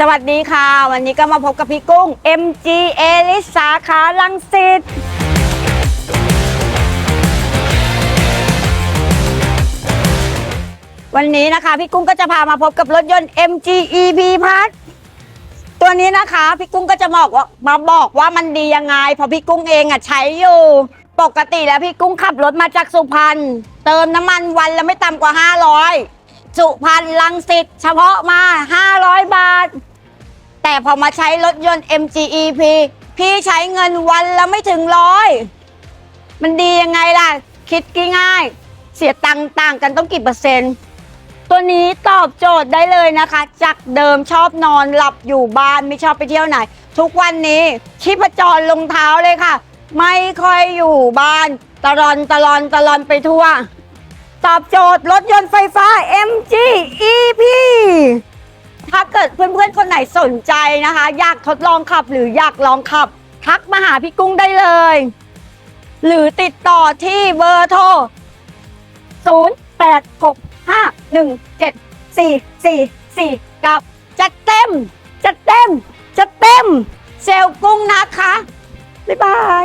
สวัสดีค่ะ วันนี้ก็มาพบกับพี่กุ้ง MG เอลิสสาขาลังสิตวันนี้นะคะพี่กุ้งก็จะพามาพบกับรถยนต์ MG EV Plus ตัวนี้นะคะพี่กุ้งก็จะบอกว่ามาบอกว่ามันดียังไงเพราะพี่กุ้งเองอะใช้อยู่ ปกติแล้วพี่กุ้งขับรถมาจากสุพรรณเติมน้ำมันวันละไม่ต่ำกว่า 500 สุพรรณลังสิตเฉพาะมา 500 บาท พอมาใช้รถยนต์ MG EP พี่ใช้เงินวันละไม่ถึงร้อย มันดียังไงล่ะ คิดง่ายๆเสียตังค์ต่างกันต้องกี่เปอร์เซ็นต์ ตัวนี้ตอบโจทย์ได้เลยนะคะ จากเดิมชอบนอนหลับอยู่บ้านไม่ชอบไปเที่ยวไหน ทุกวันนี้ชีพจรลงเท้าเลยค่ะ ไม่ค่อยอยู่บ้านตลอนตลอนตลอนไปทั่ว ตอบโจทย์รถยนต์ไฟฟ้า MG EP ถ้าเกิดเพื่อนๆคน ไหนสนใจนะคะ อยากทดลองขับหรืออยากลองขับ ทักมาหาพี่กุ้งได้เลย หรือติดต่อที่เบอร์โทร 0 8 6 5 1 7 4 4 4 กับจัดเต็มจัดเต็มจัดเต็มเซลกุ้งนะคะ บ๊ายบาย